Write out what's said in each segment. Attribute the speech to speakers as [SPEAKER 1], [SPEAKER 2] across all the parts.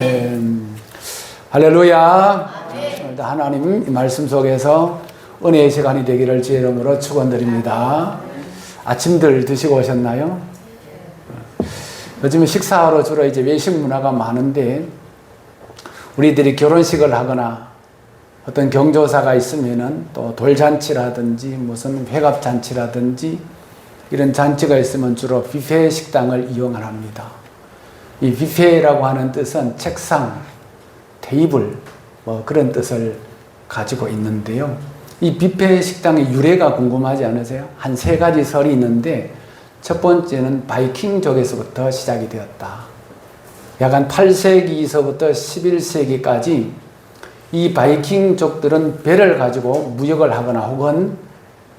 [SPEAKER 1] 음, 할렐루야. 하나님 이 말씀 속에서 은혜의 시간이 되기를 주의 이름으로 축원드립니다. 아침들 드시고 오셨나요? 요즘 식사하러 주로 이제 외식 문화가 많은데 우리들이 결혼식을 하거나 어떤 경조사가 있으면은 또 돌잔치라든지 무슨 회갑 잔치라든지 이런 잔치가 있으면 주로 뷔페 식당을 이용을 합니다. 이 뷔페라고 하는 뜻은 책상, 테이블 뭐 그런 뜻을 가지고 있는데요. 이 뷔페 식당의 유래가 궁금하지 않으세요? 한 세 가지 설이 있는데 첫 번째는 바이킹족에서부터 시작이 되었다. 약간 8세기서부터 11세기까지 이 바이킹족들은 배를 가지고 무역을 하거나 혹은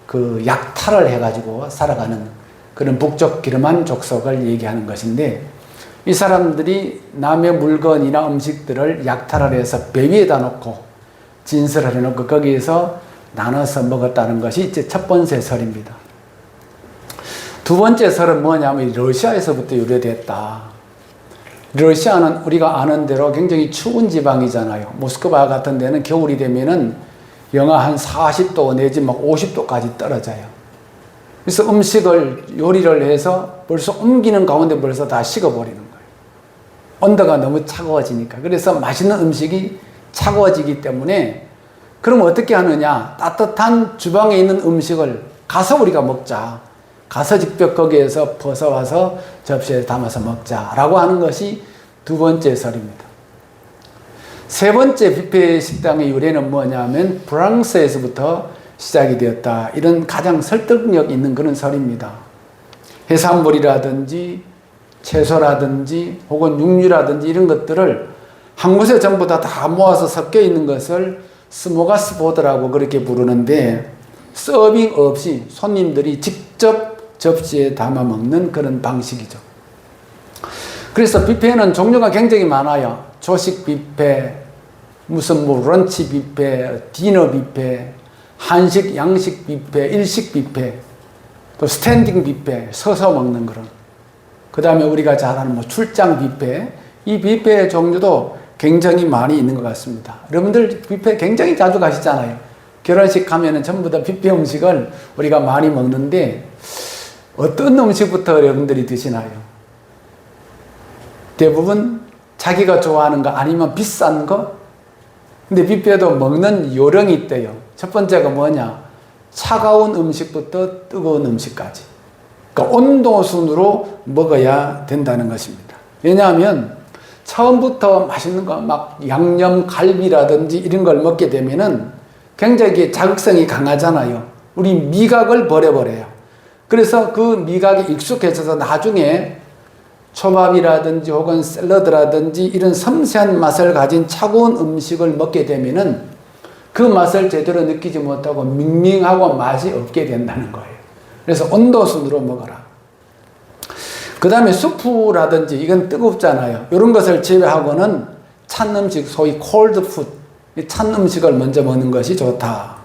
[SPEAKER 1] 그 약탈을 해가지고 살아가는 그런 북쪽 기름한 족속을 얘기하는 것인데 이 사람들이 남의 물건이나 음식들을 약탈을 해서 배 위에다 놓고 진설을 해놓고 거기에서 나눠서 먹었다는 것이 이제 첫 번째 설입니다. 두 번째 설은 뭐냐면 러시아에서부터 유래됐다. 러시아는 우리가 아는 대로 굉장히 추운 지방이잖아요. 모스크바 같은 데는 겨울이 되면은 영하 한 40도 내지 막 50도까지 떨어져요. 그래서 음식을 요리를 해서 벌써 옮기는 가운데 벌써 다 식어버리는 거예요. 온도가 너무 차가워지니까. 그래서 맛있는 음식이 차가워지기 때문에 그럼 어떻게 하느냐? 따뜻한 주방에 있는 음식을 가서 우리가 먹자. 가서 직접 거기에서 벗어와서 접시에 담아서 먹자라고 하는 것이 두 번째 설입니다. 세 번째 뷔페 식당의 유래는 뭐냐면 프랑스에서부터 시작이 되었다. 이런 가장 설득력 있는 그런 설입니다. 해산물이라든지 채소라든지 혹은 육류라든지 이런 것들을 한 곳에 전부 다 다 모아서 섞여 있는 것을 스모가스보드라고 그렇게 부르는데 서빙 없이 손님들이 직접 접시에 담아 먹는 그런 방식이죠. 그래서 뷔페는 종류가 굉장히 많아요. 조식 뷔페, 무슨 뭐 런치 뷔페, 디너 뷔페, 한식, 양식 뷔페, 일식 뷔페, 또 스탠딩 뷔페, 서서 먹는 그런. 그 다음에 우리가 잘 아는 뭐 출장 뷔페, 이 뷔페 종류도 굉장히 많이 있는 것 같습니다. 여러분들 뷔페 굉장히 자주 가시잖아요. 결혼식 가면은 전부 다 뷔페 음식을 우리가 많이 먹는데 어떤 음식부터 여러분들이 드시나요? 대부분 자기가 좋아하는 거 아니면 비싼 거? 근데 뷔페도 먹는 요령이 있대요. 첫 번째가 뭐냐? 차가운 음식부터 뜨거운 음식까지. 그러니까 온도 순으로 먹어야 된다는 것입니다. 왜냐하면 처음부터 맛있는 거 막 양념 갈비라든지 이런 걸 먹게 되면은 굉장히 자극성이 강하잖아요. 우리 미각을 버려버려요. 그래서 그 미각이 익숙해져서 나중에 초밥이라든지 혹은 샐러드라든지 이런 섬세한 맛을 가진 차가운 음식을 먹게 되면은 그 맛을 제대로 느끼지 못하고 밍밍하고 맛이 없게 된다는 거예요. 그래서 온도순으로 먹어라. 그 다음에 수프라든지 이건 뜨겁잖아요. 이런 것을 제외하고는 찬 음식, 소위 콜드 푸드, 찬 음식을 먼저 먹는 것이 좋다.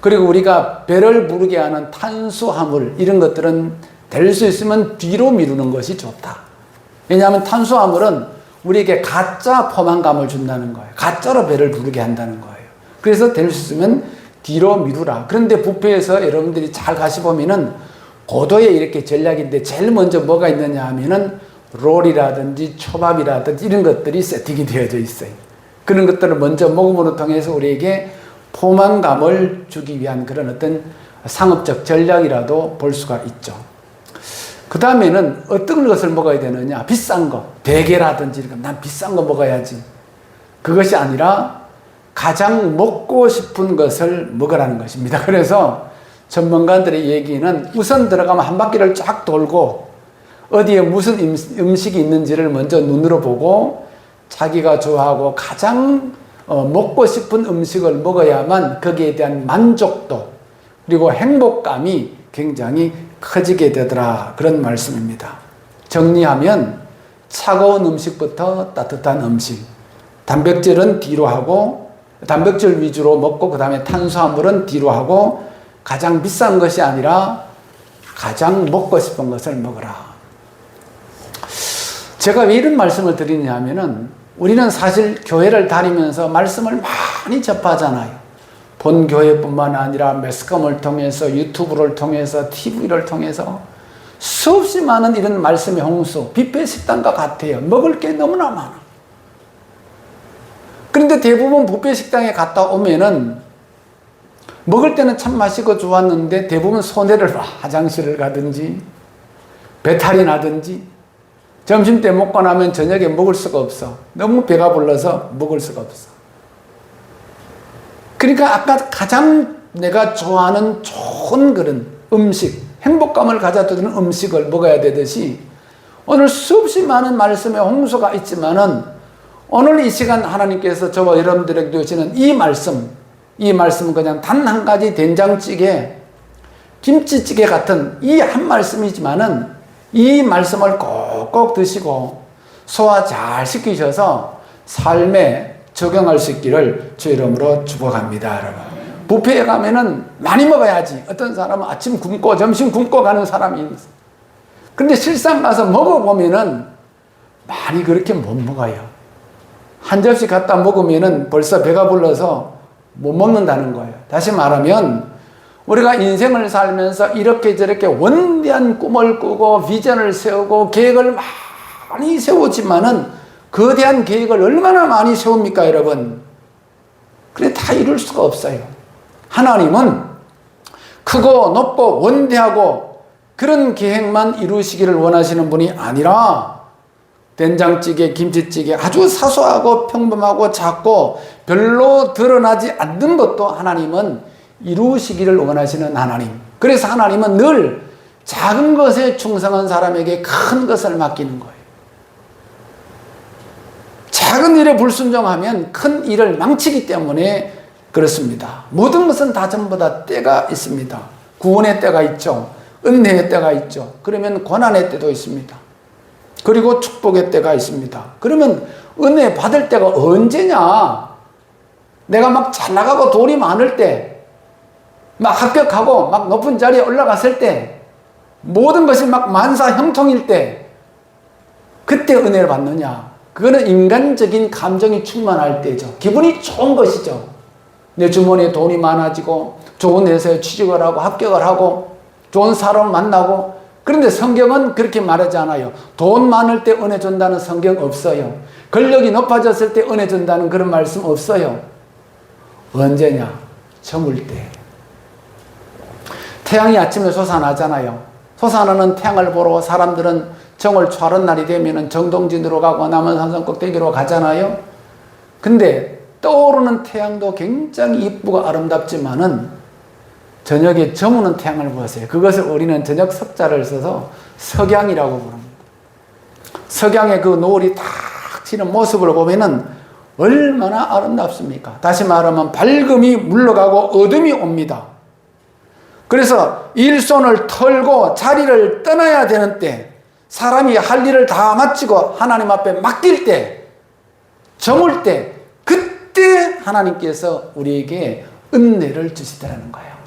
[SPEAKER 1] 그리고 우리가 배를 부르게 하는 탄수화물 이런 것들은 될 수 있으면 뒤로 미루는 것이 좋다. 왜냐하면 탄수화물은 우리에게 가짜 포만감을 준다는 거예요. 가짜로 배를 부르게 한다는 거예요. 그래서 될 수 있으면 뒤로 미루라. 그런데 부페에서 여러분들이 잘 가시 보면은 고도의 이렇게 전략인데 제일 먼저 뭐가 있느냐 하면은 롤이라든지 초밥이라든지 이런 것들이 세팅이 되어져 있어요. 그런 것들을 먼저 먹음으로 통해서 우리에게 포만감을 주기 위한 그런 어떤 상업적 전략이라도 볼 수가 있죠. 그 다음에는 어떤 것을 먹어야 되느냐? 비싼 거. 대게라든지 이런 거. 난 비싼 거 먹어야지. 그것이 아니라 가장 먹고 싶은 것을 먹으라는 것입니다. 그래서 전문가들의 얘기는 우선 들어가면 한 바퀴를 쫙 돌고 어디에 무슨 음식이 있는지를 먼저 눈으로 보고 자기가 좋아하고 가장 어, 먹고 싶은 음식을 먹어야만 거기에 대한 만족도 그리고 행복감이 굉장히 커지게 되더라 그런 말씀입니다. 정리하면 차가운 음식부터 따뜻한 음식, 단백질은 뒤로 하고 단백질 위주로 먹고 그 다음에 탄수화물은 뒤로 하고 가장 비싼 것이 아니라 가장 먹고 싶은 것을 먹어라. 제가 왜 이런 말씀을 드리냐 하면은 우리는 사실 교회를 다니면서 말씀을 많이 접하잖아요. 본 교회뿐만 아니라 매스컴을 통해서 유튜브를 통해서 TV를 통해서 수없이 많은 이런 말씀의 홍수, 뷔페 식당과 같아요. 먹을 게 너무나 많아. 그런데 대부분 뷔페 식당에 갔다 오면은 먹을 때는 참 맛있고 좋았는데 대부분 손해를 봐. 화장실을 가든지 배탈이 나든지 점심 때 먹고 나면 저녁에 먹을 수가 없어. 너무 배가 불러서 먹을 수가 없어. 그러니까 아까 가장 내가 좋아하는 좋은 그런 음식, 행복감을 가져다주는 음식을 먹어야 되듯이 오늘 수없이 많은 말씀의 홍수가 있지만은 오늘 이 시간 하나님께서 저와 여러분들에게 주시는 이 말씀, 이 말씀은 그냥 단 한 가지 된장찌개, 김치찌개 같은 이 한 말씀이지만은 이 말씀을 꼭꼭 드시고 소화 잘 시키셔서 삶에 적용할 수 있기를 주 이름으로 축복합니다, 여러분. 부페에 가면은 많이 먹어야지. 어떤 사람은 아침 굶고 점심 굶고 가는 사람이 있어. 근데 실상 가서 먹어보면은 많이 그렇게 못 먹어요. 한 접시 갖다 먹으면은 벌써 배가 불러서 못 먹는다는 거예요. 다시 말하면 우리가 인생을 살면서 이렇게 저렇게 원대한 꿈을 꾸고 비전을 세우고 계획을 많이 세우지만은 거대한 계획을 얼마나 많이 세웁니까, 여러분? 그래, 다 이룰 수가 없어요. 하나님은 크고 높고 원대하고 그런 계획만 이루시기를 원하시는 분이 아니라 된장찌개, 김치찌개 아주 사소하고 평범하고 작고 별로 드러나지 않는 것도 하나님은 이루시기를 원하시는 하나님. 그래서 하나님은 늘 작은 것에 충성한 사람에게 큰 것을 맡기는 거예요. 작은 일에 불순종하면 큰 일을 망치기 때문에 그렇습니다. 모든 것은 다 전부 다 때가 있습니다. 구원의 때가 있죠. 은혜의 때가 있죠. 그러면 고난의 때도 있습니다. 그리고 축복의 때가 있습니다. 그러면 은혜 받을 때가 언제냐? 내가 막 잘 나가고 돈이 많을 때, 막 합격하고 막 높은 자리에 올라갔을 때, 모든 것이 막 만사 형통일 때, 그때 은혜를 받느냐? 그거는 인간적인 감정이 충만할 때죠. 기분이 좋은 것이죠. 내 주머니에 돈이 많아지고, 좋은 회사에 취직을 하고, 합격을 하고, 좋은 사람을 만나고, 그런데 성경은 그렇게 말하지 않아요. 돈 많을 때 은혜 준다는 성경 없어요. 권력이 높아졌을 때 은혜 준다는 그런 말씀 없어요. 언제냐? 저물 때. 태양이 아침에 솟아나잖아요. 솟아나는 태양을 보러 사람들은 정월 초하는 날이 되면 정동진으로 가고 남한산성 꼭대기로 가잖아요. 근데 떠오르는 태양도 굉장히 이쁘고 아름답지만은 저녁에 저무는 태양을 보세요. 그것을 우리는 저녁 석자를 써서 석양이라고 부릅니다. 석양의 그 노을이 탁 튀는 모습을 보면은 얼마나 아름답습니까? 다시 말하면 밝음이 물러가고 어둠이 옵니다. 그래서 일손을 털고 자리를 떠나야 되는 때, 사람이 할 일을 다 마치고 하나님 앞에 맡길 때, 저물 때, 그때 하나님께서 우리에게 은혜를 주시더라는 거예요.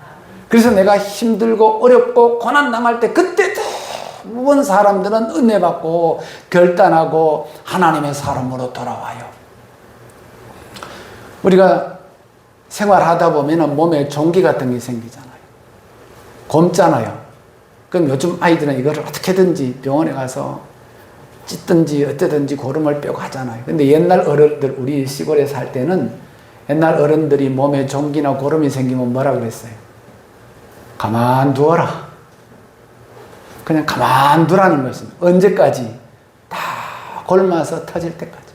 [SPEAKER 1] 그래서 내가 힘들고 어렵고 고난 당할 때 그때 대부분 사람들은 은혜 받고 결단하고 하나님의 사람으로 돌아와요. 우리가 생활하다 보면 몸에 종기 같은 게 생기잖아요. 곰잖아요. 그럼 요즘 아이들은 이거를 어떻게든지 병원에 가서 찢든지 어쩌든지 고름을 빼고 하잖아요. 근데 옛날 어른들, 우리 시골에 살 때는 옛날 어른들이 몸에 종기나 고름이 생기면 뭐라 그랬어요? 가만 두어라. 그냥 가만 두라는 것입니다. 언제까지? 다 골마서 터질 때까지.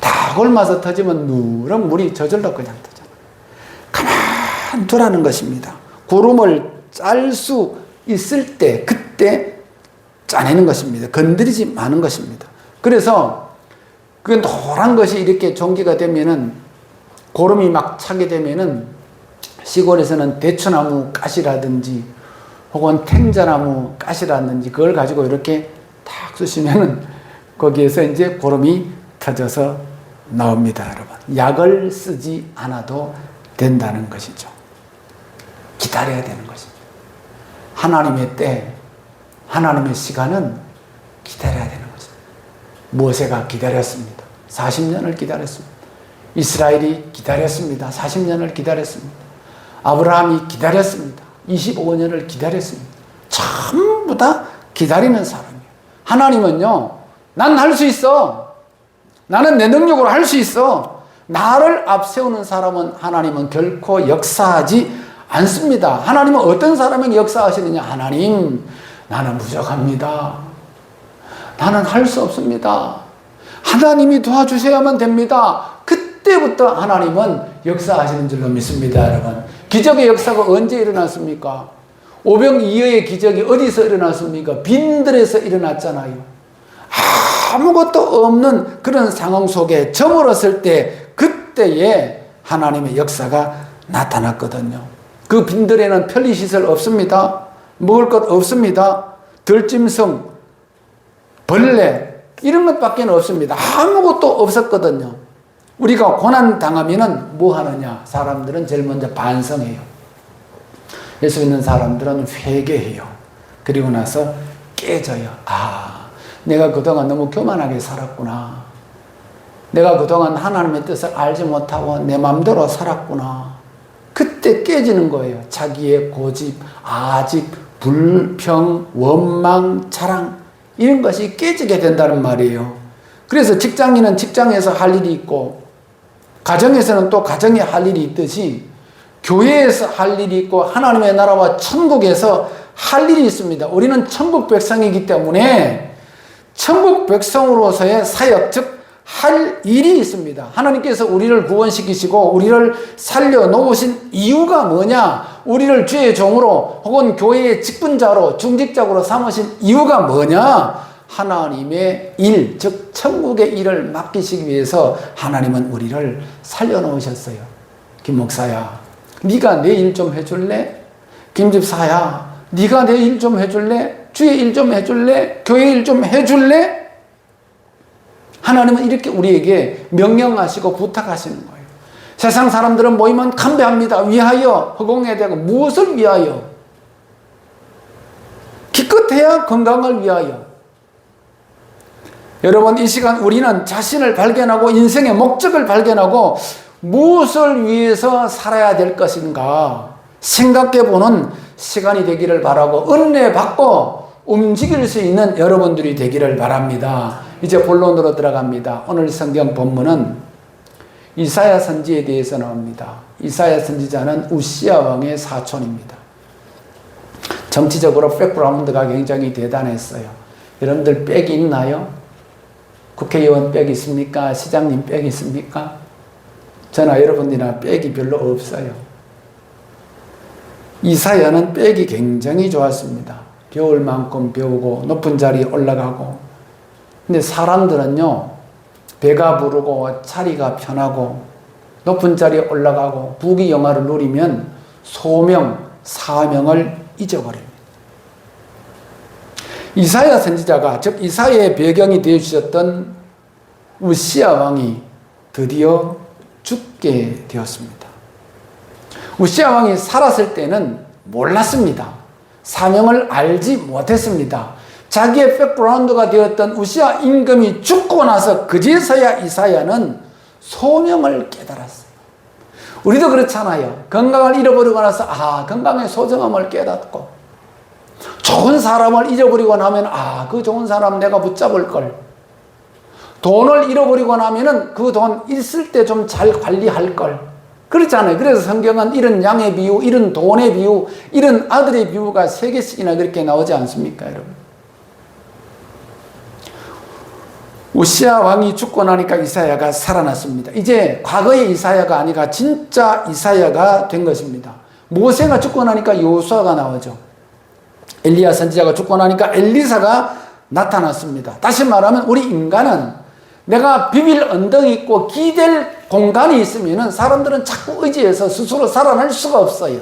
[SPEAKER 1] 다 골마서 터지면 누런 물이 저절로 그냥 터잖아. 가만 두라는 것입니다. 구름을 짤 수 있을 때, 그때 짜내는 것입니다. 건드리지 마는 것입니다. 그래서 그 노란 것이 이렇게 종기가 되면은 고름이 막 차게 되면은 시골에서는 대추나무 가시라든지 혹은 탱자나무 가시라든지 그걸 가지고 이렇게 탁 쑤시면은 거기에서 이제 고름이 터져서 나옵니다, 여러분. 약을 쓰지 않아도 된다는 것이죠. 기다려야 되는 것이죠. 하나님의 때, 하나님의 시간은 기다려야 되는 거죠. 모세가 기다렸습니다. 40년을 기다렸습니다. 이스라엘이 기다렸습니다. 40년을 기다렸습니다. 아브라함이 기다렸습니다. 25년을 기다렸습니다. 전부 다 기다리는 사람이에요. 하나님은요, 난 할 수 있어. 나는 내 능력으로 할 수 있어. 나를 앞세우는 사람은 하나님은 결코 역사하지 않습니다. 하나님은 어떤 사람에게 역사하시느냐? 하나님, 나는 부족합니다. 나는 할 수 없습니다. 하나님이 도와주셔야만 됩니다. 그때부터 하나님은 역사하시는 줄로 믿습니다, 여러분. 기적의 역사가 언제 일어났습니까? 오병이어의 기적이 어디서 일어났습니까? 빈들에서 일어났잖아요. 아무것도 없는 그런 상황 속에 저물었을 때 그때에 하나님의 역사가 나타났거든요. 그 빈들에는 편리시설 없습니다. 먹을 것 없습니다. 들짐승, 벌레 이런 것밖에 없습니다. 아무것도 없었거든요. 우리가 고난 당하면은 뭐 하느냐? 사람들은 제일 먼저 반성해요. 예수 믿는 사람들은 회개해요. 그리고 나서 깨져요. 아, 내가 그동안 너무 교만하게 살았구나. 내가 그동안 하나님의 뜻을 알지 못하고 내 마음대로 살았구나. 그때 깨지는 거예요. 자기의 고집, 아집, 불평, 원망, 자랑 이런 것이 깨지게 된다는 말이에요. 그래서 직장인은 직장에서 할 일이 있고 가정에서는 또 가정에 할 일이 있듯이 교회에서 할 일이 있고 하나님의 나라와 천국에서 할 일이 있습니다. 우리는 천국 백성이기 때문에 천국 백성으로서의 사역, 즉, 할 일이 있습니다. 하나님께서 우리를 구원시키시고 우리를 살려놓으신 이유가 뭐냐? 우리를 주의 종으로 혹은 교회의 직분자로 중직자로 삼으신 이유가 뭐냐? 하나님의 일, 즉 천국의 일을 맡기시기 위해서 하나님은 우리를 살려놓으셨어요. 김 목사야, 네가 내 일 좀 해줄래? 김 집사야, 네가 내 일 좀 해줄래? 주의 일 좀 해줄래? 교회 일 좀 해줄래? 하나님은 이렇게 우리에게 명령하시고 부탁하시는 거예요. 세상 사람들은 모이면 감배합니다. 위하여 허공에 대고 무엇을 위하여? 기껏해야 건강을 위하여. 여러분 이 시간 우리는 자신을 발견하고 인생의 목적을 발견하고 무엇을 위해서 살아야 될 것인가 생각해 보는 시간이 되기를 바라고 은혜 받고 움직일 수 있는 여러분들이 되기를 바랍니다. 이제 본론으로 들어갑니다. 오늘 성경 본문은 이사야 선지에 대해서 나옵니다. 이사야 선지자는 우시아 왕의 사촌입니다. 정치적으로 백그라운드가 굉장히 대단했어요. 여러분들 백이 있나요? 국회의원 백 있습니까? 시장님 백 있습니까? 저나 여러분들이나 백이 별로 없어요. 이사야는 백이 굉장히 좋았습니다. 배울 만큼 배우고 높은 자리에 올라가고 근데 사람들은요 배가 부르고 자리가 편하고 높은 자리에 올라가고 부귀 영화를 누리면 소명 사명을 잊어버립니다. 이사야 선지자가 즉 이사야의 배경이 되어 주셨던 우시아 왕이 드디어 죽게 되었습니다. 우시아 왕이 살았을 때는 몰랐습니다. 사명을 알지 못했습니다. 자기의 백그라운드가 되었던 우시아 임금이 죽고 나서 그제서야 이사야는 소명을 깨달았어요. 우리도 그렇잖아요. 건강을 잃어버리고 나서 아 건강의 소중함을 깨닫고 좋은 사람을 잊어버리고 나면 아 그 좋은 사람 내가 붙잡을 걸. 돈을 잃어버리고 나면은 그 돈 있을 때 좀 잘 관리할 걸. 그렇잖아요. 그래서 성경은 이런 양의 비유, 이런 돈의 비유, 이런 아들의 비유가 세 개씩이나 그렇게 나오지 않습니까, 여러분? 우시아 왕이 죽고 나니까 이사야가 살아났습니다. 이제 과거의 이사야가 아니라 진짜 이사야가 된 것입니다. 모세가 죽고 나니까 요수아가 나오죠. 엘리야 선지자가 죽고 나니까 엘리사가 나타났습니다. 다시 말하면 우리 인간은 내가 비빌 언덕이 있고 기댈 공간이 있으면 사람들은 자꾸 의지해서 스스로 살아날 수가 없어요.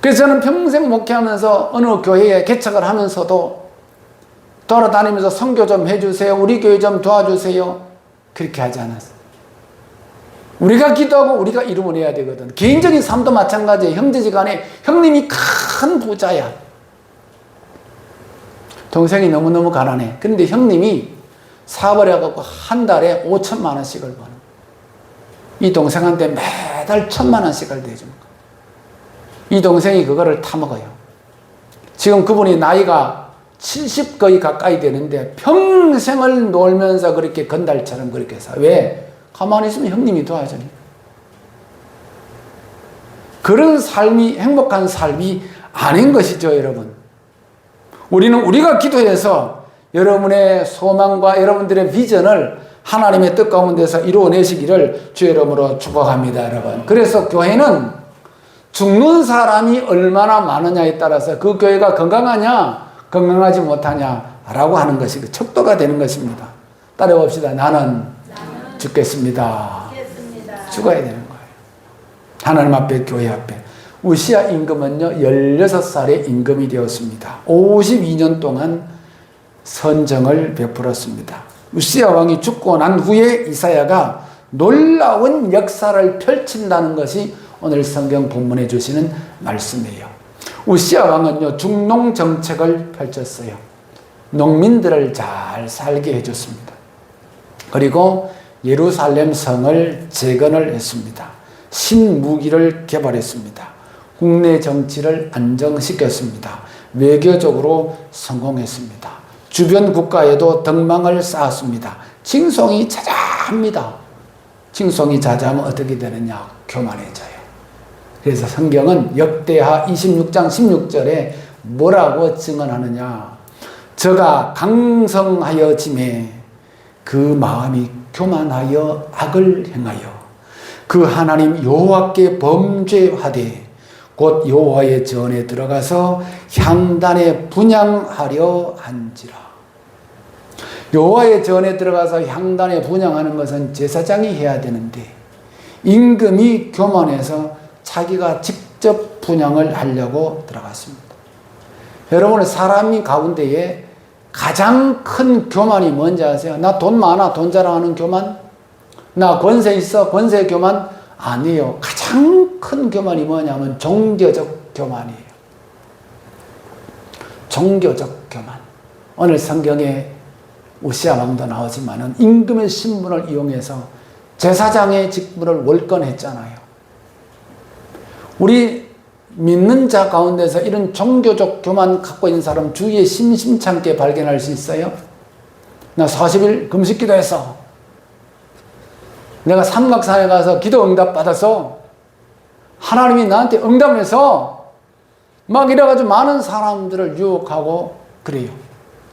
[SPEAKER 1] 그래서 저는 평생 목회하면서 어느 교회에 개척을 하면서도 돌아다니면서 선교 좀 해주세요. 우리 교회 좀 도와주세요. 그렇게 하지 않았어요. 우리가 기도하고 우리가 이름을 내야 되거든. 개인적인 삶도 마찬가지예요. 형제지간에 형님이 큰 부자야. 동생이 너무너무 가난해. 그런데 형님이 사업을 해갖고 한 달에 5천만 원씩을 버는 이 동생한테 매달 천만 원씩을 내줍니다. 이 동생이 그거를 타먹어요. 지금 그분이 나이가 70 거의 가까이 되는데 평생을 놀면서 그렇게 건달처럼 그렇게 사. 왜? 가만히 있으면 형님이 도와주니. 그런 삶이 행복한 삶이 아닌 것이죠, 여러분. 우리는 우리가 기도해서 여러분의 소망과 여러분들의 비전을 하나님의 뜻 가운데서 이루어내시기를 주의 이름으로 축복합니다, 여러분. 그래서 교회는 죽는 사람이 얼마나 많으냐에 따라서 그 교회가 건강하냐, 건강하지 못하냐라고 하는 것이 그 척도가 되는 것입니다. 따라봅시다. 나는 죽겠습니다. 죽어야 되는 거예요. 하나님 앞에, 교회 앞에. 우시아 임금은요, 16살에 임금이 되었습니다. 52년 동안 선정을 베풀었습니다. 우시아 왕이 죽고 난 후에 이사야가 놀라운 역사를 펼친다는 것이 오늘 성경 본문에 주시는 말씀이에요. 우시아 왕은요, 중농 정책을 펼쳤어요. 농민들을 잘 살게 해줬습니다. 그리고 예루살렘 성을 재건을 했습니다. 신무기를 개발했습니다. 국내 정치를 안정시켰습니다. 외교적으로 성공했습니다. 주변 국가에도 덕망을 쌓았습니다. 칭송이 자자합니다. 칭송이 자자하면 어떻게 되느냐? 교만해져요. 그래서 성경은 역대하 26장 16절에 뭐라고 증언하느냐? 저가 강성하여 짐에 그 마음이 교만하여 악을 행하여 그 하나님 여호와께 범죄하되 곧 여호와의 전에 들어가서 향단에 분양하려 한지라. 여호와의 전에 들어가서 향단에 분양하는 것은 제사장이 해야 되는데 임금이 교만해서 자기가 직접 분양을 하려고 들어갔습니다. 여러분의 사람이 가운데에 가장 큰 교만이 뭔지 아세요? 나 돈 많아, 돈 자랑하는 교만? 나 권세 있어, 권세 교만? 아니에요. 가장 큰 교만이 뭐냐면 종교적 교만이에요. 종교적 교만. 오늘 성경에 우시아 왕도 나오지만은 임금의 신분을 이용해서 제사장의 직분을 월권했잖아요. 우리 믿는 자 가운데서 이런 종교적 교만 갖고 있는 사람 주위에 심심찮게 발견할 수 있어요? 나 40일 금식 기도했어. 내가 삼각산에 가서 기도 응답 받아서 하나님이 나한테 응답해서 막 이래가지고 많은 사람들을 유혹하고 그래요.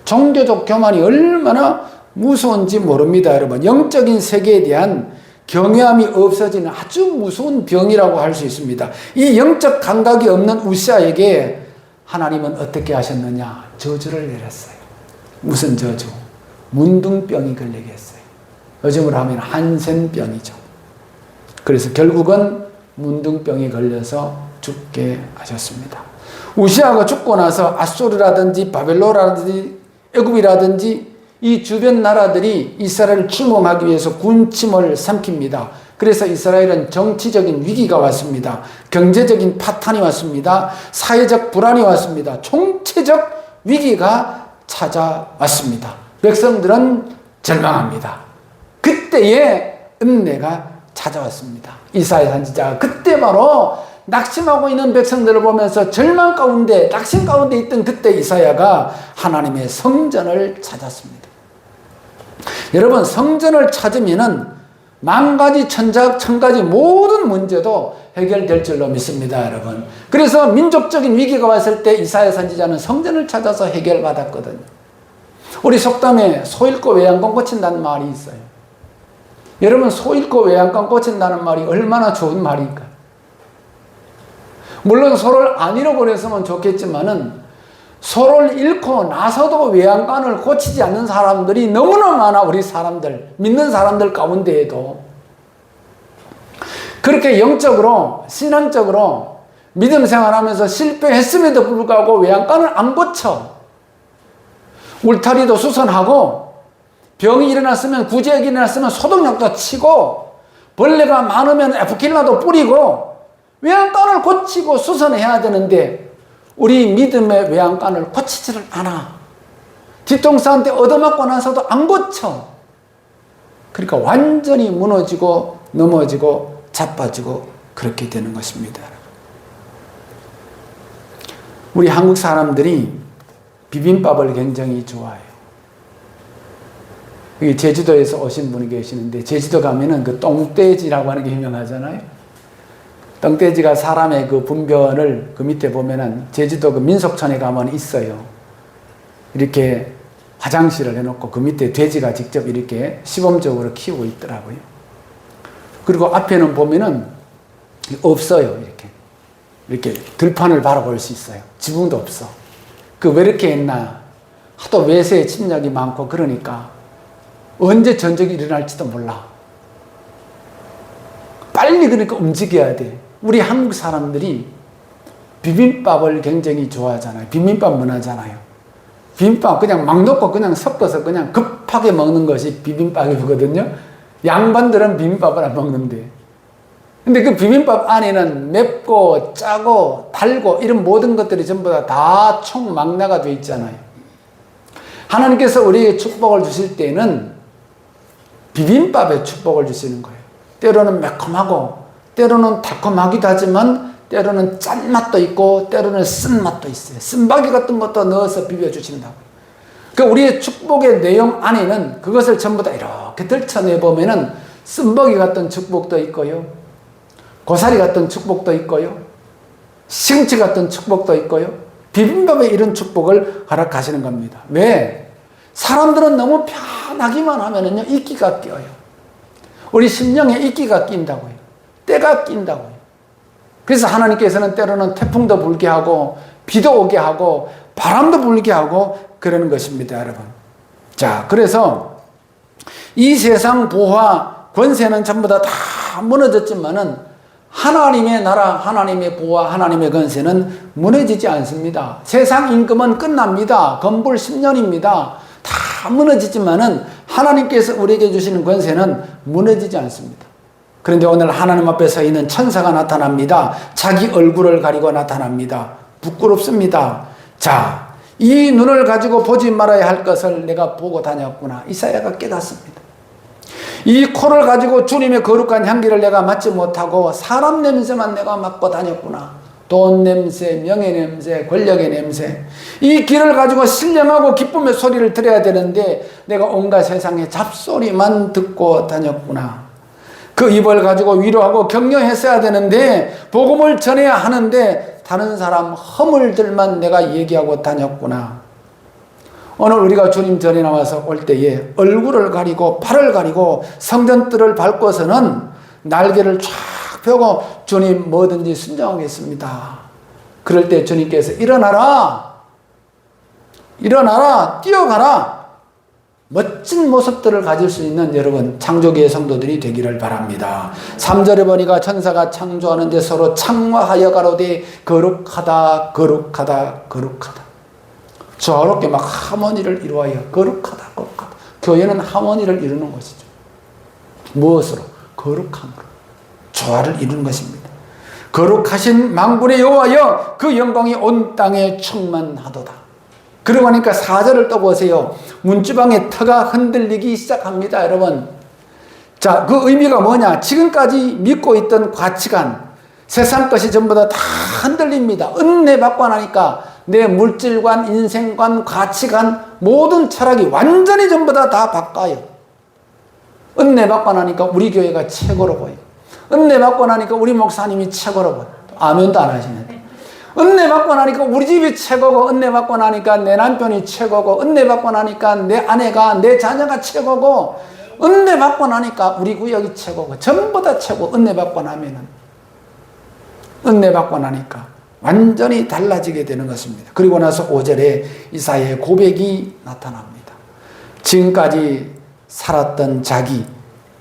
[SPEAKER 1] 종교적 교만이 얼마나 무서운지 모릅니다, 여러분. 영적인 세계에 대한 경외함이 없어지는 아주 무서운 병이라고 할 수 있습니다. 이 영적 감각이 없는 우시아에게 하나님은 어떻게 하셨느냐? 저주를 내렸어요. 무슨 저주? 문둥병이 걸리게 했어요. 요즘으로 하면 한센병이죠. 그래서 결국은 문둥병이 걸려서 죽게 하셨습니다. 우시아가 죽고 나서 아소르라든지 바벨로라든지 애굽이라든지 이 주변 나라들이 이스라엘을 침공하기 위해서 군침을 삼킵니다. 그래서 이스라엘은 정치적인 위기가 왔습니다. 경제적인 파탄이 왔습니다. 사회적 불안이 왔습니다. 총체적 위기가 찾아왔습니다. 백성들은 절망합니다. 그때에 은혜가 찾아왔습니다. 이사야 선지자가 그때 바로 낙심하고 있는 백성들을 보면서 절망 가운데 낙심 가운데 있던 그때 이사야가 하나님의 성전을 찾았습니다. 여러분 성전을 찾으면은 만 가지 천작 천 가지 모든 문제도 해결될 줄로 믿습니다, 여러분. 그래서 민족적인 위기가 왔을 때 이사야 선지자는 성전을 찾아서 해결받았거든요. 우리 속담에 소 잃고 외양간 고친다는 말이 있어요. 여러분 소 잃고 외양간 고친다는 말이 얼마나 좋은 말일까? 물론 소를 안 잃어버렸으면 좋겠지만은 소를 잃고 나서도 외양간을 고치지 않는 사람들이 너무나 많아 우리 사람들. 믿는 사람들 가운데에도. 그렇게 영적으로 신앙적으로 믿음 생활하면서 실패했음에도 불구하고 외양간을 안 고쳐. 울타리도 수선하고 병이 일어났으면 구제액이 일어났으면 소독약도 치고 벌레가 많으면 에프킬라도 뿌리고 외양간을 고치고 수선해야 되는데 우리 믿음의 외양간을 고치지를 않아. 뒤통수한테 얻어맞고 나서도 안 고쳐. 그러니까 완전히 무너지고 넘어지고 자빠지고 그렇게 되는 것입니다. 우리 한국 사람들이 비빔밥을 굉장히 좋아해요. 여기 제주도에서 오신 분이 계시는데 제주도 가면은 그 똥돼지라고 하는 게 유명하잖아요. 똥돼지가 사람의 그 분변을 그 밑에 보면은 제주도 그 민속촌에 가면 있어요. 이렇게 화장실을 해놓고 그 밑에 돼지가 직접 이렇게 시범적으로 키우고 있더라고요. 그리고 앞에는 보면은 없어요. 이렇게. 이렇게 들판을 바라볼 수 있어요. 지붕도 없어. 그 왜 이렇게 했나? 하도 외세 침략이 많고 그러니까 언제 전쟁이 일어날지도 몰라. 빨리 그러니까 움직여야 돼. 우리 한국 사람들이 비빔밥을 굉장히 좋아하잖아요. 비빔밥 문화잖아요. 비빔밥 그냥 막 넣고 그냥 섞어서 그냥 급하게 먹는 것이 비빔밥이거든요. 양반들은 비빔밥을 안 먹는데. 근데 그 비빔밥 안에는 맵고 짜고 달고 이런 모든 것들이 전부 다 총망라가 되어 있잖아요. 하나님께서 우리에게 축복을 주실 때는 비빔밥에 축복을 주시는 거예요. 때로는 매콤하고 때로는 달콤하기도 하지만 때로는 짠맛도 있고 때로는 쓴맛도 있어요. 쓴바기 같은 것도 넣어서 비벼주신다고. 그 우리의 축복의 내용 안에는 그것을 전부 다 이렇게 들춰내 보면은 쓴바기 같은 축복도 있고요. 고사리 같은 축복도 있고요. 시금치 같은 축복도 있고요. 비빔밥에 이런 축복을 허락하시는 겁니다. 왜? 사람들은 너무 편하기만 하면은요, 이끼가 껴요. 우리 심령에 이끼가 낀다고요. 때가 낀다고요. 그래서 하나님께서는 때로는 태풍도 불게 하고, 비도 오게 하고, 바람도 불게 하고, 그러는 것입니다, 여러분. 자, 그래서 이 세상 부와 권세는 전부 다 다 무너졌지만은 하나님의 나라, 하나님의 부와 하나님의 권세는 무너지지 않습니다. 세상 임금은 끝납니다. 건불 10년입니다. 다 무너지지만은 하나님께서 우리에게 주시는 권세는 무너지지 않습니다. 그런데 오늘 하나님 앞에 서 있는 천사가 나타납니다. 자기 얼굴을 가리고 나타납니다. 부끄럽습니다. 자, 이 눈을 가지고 보지 말아야 할 것을 내가 보고 다녔구나. 이사야가 깨닫습니다. 이 코를 가지고 주님의 거룩한 향기를 내가 맡지 못하고 사람 냄새만 내가 맡고 다녔구나. 돈 냄새, 명예 냄새, 권력의 냄새. 이 길을 가지고 신령하고 기쁨의 소리를 들어야 되는데 내가 온갖 세상의 잡소리만 듣고 다녔구나. 그 입을 가지고 위로하고 격려했어야 되는데 복음을 전해야 하는데 다른 사람 허물들만 내가 얘기하고 다녔구나. 오늘 우리가 주님 전에 나와서 올 때에 얼굴을 가리고 팔을 가리고 성전뜰을 밟고서는 날개를 쫙 펴고 주님 뭐든지 순종하겠습니다. 그럴 때 주님께서 일어나라. 일어나라. 뛰어가라. 멋진 모습들을 가질 수 있는 여러분 창조기의 성도들이 되기를 바랍니다. 3절에 보니까 천사가 창조하는데 서로 창화하여 가로되 거룩하다 거룩하다 거룩하다. 저렇게 막 하모니를 이루어야 거룩하다 거룩하다. 교회는 하모니를 이루는 것이죠. 무엇으로? 거룩함으로. 조화를 이루는 것입니다. 거룩하신 망군의 여호와여 그 영광이 온 땅에 충만하도다. 그러고 나니까 4절을 또 보세요. 문주방의 터가 흔들리기 시작합니다, 여러분. 자, 그 의미가 뭐냐? 지금까지 믿고 있던 가치관, 세상 것이 전부 다, 다 흔들립니다. 은혜 받고 나니까 내 물질관, 인생관, 가치관, 모든 철학이 완전히 전부 다, 다 바꿔요. 은혜 받고 나니까 우리 교회가 최고로 보여. 은혜 받고 나니까 우리 목사님이 최고로 보여. 아멘도 안 하시는데. 은혜 받고 나니까 우리 집이 최고고, 은혜 받고 나니까 내 남편이 최고고, 은혜 받고 나니까 내 아내가, 내 자녀가 최고고, 은혜 받고 나니까 우리 구역이 최고고, 전부 다 최고, 은혜 받고 나면은. 은혜 받고 나니까 완전히 달라지게 되는 것입니다. 그리고 나서 5절에 이사의 고백이 나타납니다. 지금까지 살았던 자기,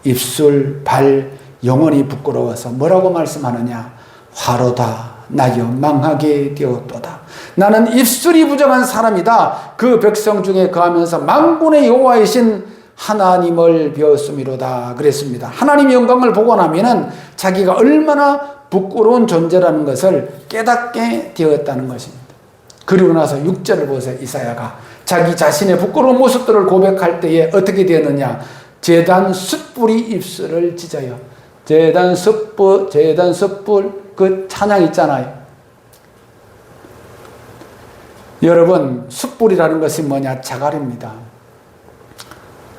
[SPEAKER 1] 입술, 발, 영혼이 부끄러워서 뭐라고 말씀하느냐? 화로다. 나여 망하게 되었도다. 나는 입술이 부정한 사람이다. 그 백성 중에 거하면서 망군의 여호와이신 하나님을 배웠음이로다. 그랬습니다. 하나님의 영광을 보고 나면은 자기가 얼마나 부끄러운 존재라는 것을 깨닫게 되었다는 것입니다. 그리고 나서 6절을 보세요. 이사야가 자기 자신의 부끄러운 모습들을 고백할 때에 어떻게 되느냐? 재단 숯불이 입술을 찢어요. 재단 숯불, 재단 숯불 그 찬양 있잖아요. 여러분 숯불이라는 것이 뭐냐? 자갈입니다.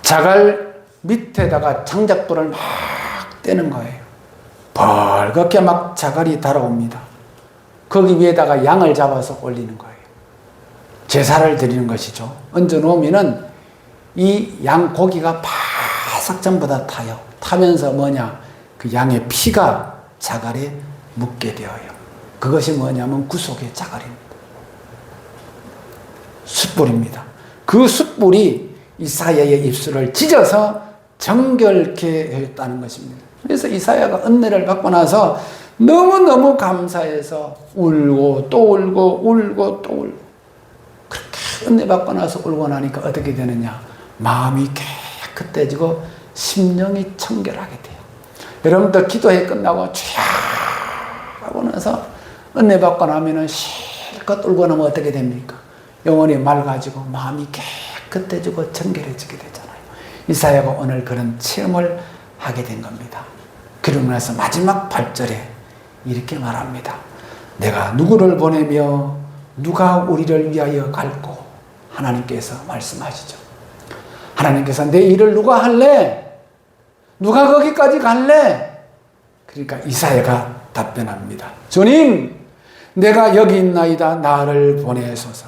[SPEAKER 1] 자갈 밑에다가 장작불을 막 떼는 거예요. 벌겋게 막 자갈이 달아옵니다. 거기 위에다가 양을 잡아서 올리는 거예요. 제사를 드리는 것이죠. 얹어 놓으면은 이 양 고기가 바삭 전부 다 타요. 타면서 뭐냐? 그 양의 피가 자갈에 묻게 되어요. 그것이 뭐냐면 구속의 자갈입니다. 숯불입니다. 그 숯불이 이사야의 입술을 찢어서 정결케 했다는 것입니다. 그래서 이사야가 은혜를 받고 나서 너무너무 감사해서 울고 또 울고 울고 또 울고 그렇게 은혜 받고 나서 울고 나니까 어떻게 되느냐 마음이 깨끗해지고 심령이 청결하게 돼요. 여러분들 기도회 끝나고 쫙 하고 나서 은혜 받고 나면은 실컷 울고 나면 어떻게 됩니까? 영혼이 맑아지고 마음이 깨끗해지고 청결해지게 되잖아요. 이사야가 오늘 그런 체험을 하게 된 겁니다. 그러고 나서 마지막 8절에 이렇게 말합니다. 내가 누구를 보내며 누가 우리를 위하여 갈고 하나님께서 말씀하시죠. 하나님께서 내 일을 누가 할래? 누가 거기까지 갈래? 그러니까 이사야가 답변합니다. 주님, 내가 여기 있나이다. 나를 보내소서.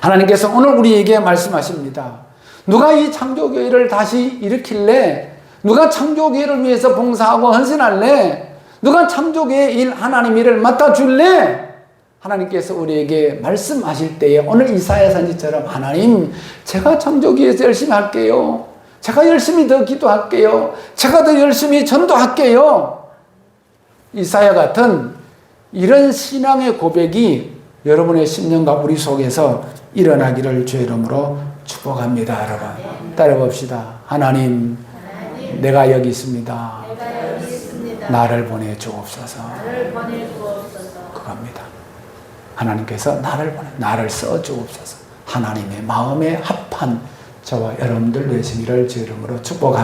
[SPEAKER 1] 하나님께서 오늘 우리에게 말씀하십니다. 누가 이 창조교회를 다시 일으킬래? 누가 창조교회를 위해서 봉사하고 헌신할래? 누가 창조교회 일 하나님 일을 맡아줄래? 하나님께서 우리에게 말씀하실 때에 오늘 이사야 선지처럼 하나님 제가 창조교회에서 열심히 할게요. 제가 열심히 더 기도할게요. 제가 더 열심히 전도할게요. 이사야 같은 이런 신앙의 고백이 여러분의 심령과 우리 속에서 일어나기를 주의 이름으로 축복합니다, 여러분. 따라 봅시다. 하나님, 내가 여기 있습니다.
[SPEAKER 2] 내가 여기 있습니다.
[SPEAKER 1] 나를 보내 주옵소서.
[SPEAKER 2] 나를 보내 주옵소서.
[SPEAKER 1] 그겁니다. 하나님께서 나를 보내, 나를 써 주옵소서. 하나님의 마음에 합한 저와 여러분들 되시기를 주 이름으로 축복합니다.